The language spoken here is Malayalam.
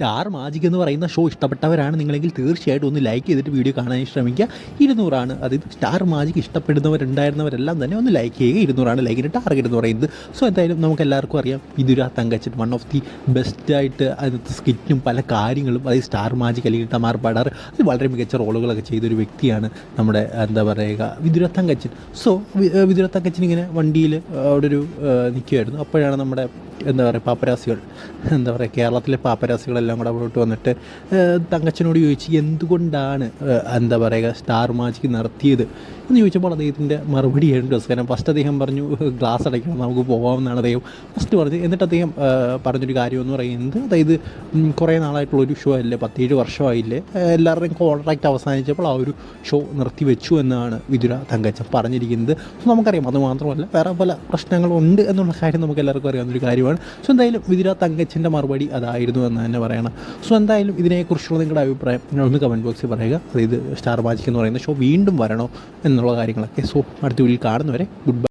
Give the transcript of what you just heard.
സ്റ്റാർ മാജിക് എന്ന് പറയുന്ന ഷോ ഇഷ്ടപ്പെട്ടവരാണ് നിങ്ങളെങ്കിൽ തീർച്ചയായിട്ടും ഒന്ന് ലൈക്ക് ചെയ്തിട്ട് വീഡിയോ കാണാൻ ശ്രമിക്കുക. ഇരുന്നൂറാണ്. അതായത് സ്റ്റാർ മാജിക് ഇഷ്ടപ്പെടുന്നവരുണ്ടായിരുന്നവരെല്ലാം തന്നെ ഒന്ന് ലൈക്ക് ചെയ്യുക. ഇരുന്നൂറാണ് ലൈക്കിന്റെ ടാർഗറ്റ് എന്ന് പറയുന്നത്. സോ എന്തായാലും നമുക്ക് എല്ലാവർക്കും അറിയാം. Vidura Thankachan one of the ബെസ്റ്റായിട്ട് അതിനകത്ത് സ്കിറ്റും പല കാര്യങ്ങളും അതായത് സ്റ്റാർ മാജിക് അല്ലെങ്കിൽ തമാർ പാടാർ അത് വളരെ മികച്ച റോളുകളൊക്കെ ചെയ്തൊരു വ്യക്തിയാണ് നമ്മുടെ എന്താ പറയുക വിദുര തങ്കച്ചൻ. സോ വിദുര തങ്കച്ചൻ ഇങ്ങനെ വണ്ടിയിൽ അവിടെ ഒരു നിൽക്കുമായിരുന്നു അപ്പോഴാണ് നമ്മുടെ എന്താ പറയുക പാപ്പരാസികൾ. എന്താ പറയുക കേരളത്തിലെ പാപ്പരാസികളെല്ലാം കൂടെ അവിടോട്ട് വന്നിട്ട് തങ്കച്ചനോട് ചോദിച്ച് എന്തുകൊണ്ടാണ് എന്താ പറയുക സ്റ്റാർ മാജിക് നടത്തിയത്? എന്ന് ചോദിച്ചപ്പോൾ അദ്ദേഹത്തിന്റെ മറുപടി ആയിരുന്നു രസകരം ഫസ്റ്റ് അദ്ദേഹം പറഞ്ഞു ഗ്ലാസ് അടയ്ക്കണം നമുക്ക് പോകാമെന്നാണ് അദ്ദേഹം ഫസ്റ്റ് പറഞ്ഞത്. എന്നിട്ട് അദ്ദേഹം പറഞ്ഞൊരു കാര്യം എന്ന് പറയുന്നത് അതായത് കുറേ നാളായിട്ടുള്ള ഒരു ഷോ അല്ലേ? പത്തേഴ് വർഷമായില്ലേ? എല്ലാവരുടെയും കോൺട്രാക്റ്റ് അവസാനിച്ചപ്പോൾ ആ ഒരു ഷോ നിർത്തിവെച്ചു എന്നാണ് വിതുര തങ്കച്ചൻ പറഞ്ഞിരിക്കുന്നത്. സോ നമുക്കറിയാം അത് മാത്രമല്ല വേറെ പല പ്രശ്നങ്ങളുണ്ട് എന്നുള്ള കാര്യം നമുക്ക് എല്ലാവർക്കും അറിയാവുന്നൊരു കാര്യമാണ്. സോ എന്തായാലും വിതുര തങ്കച്ചന്റെ മറുപടി അതായിരുന്നു എന്ന് തന്നെ പറയണം. സോ എന്തായാലും ഇതിനെക്കുറിച്ചുള്ള നിങ്ങളുടെ അഭിപ്രായം ഒന്ന് കമന്റ് ബോക്സിൽ പറയുക. അതായത് സ്റ്റാർ മാജിക് എന്ന് പറയുന്ന ഷോ വീണ്ടും വരണോ എന്നുള്ള കാര്യങ്ങളൊക്കെ സോ അടുത്ത വീട്ടിൽ കാണുന്നവരെ ഗുഡ് ബൈ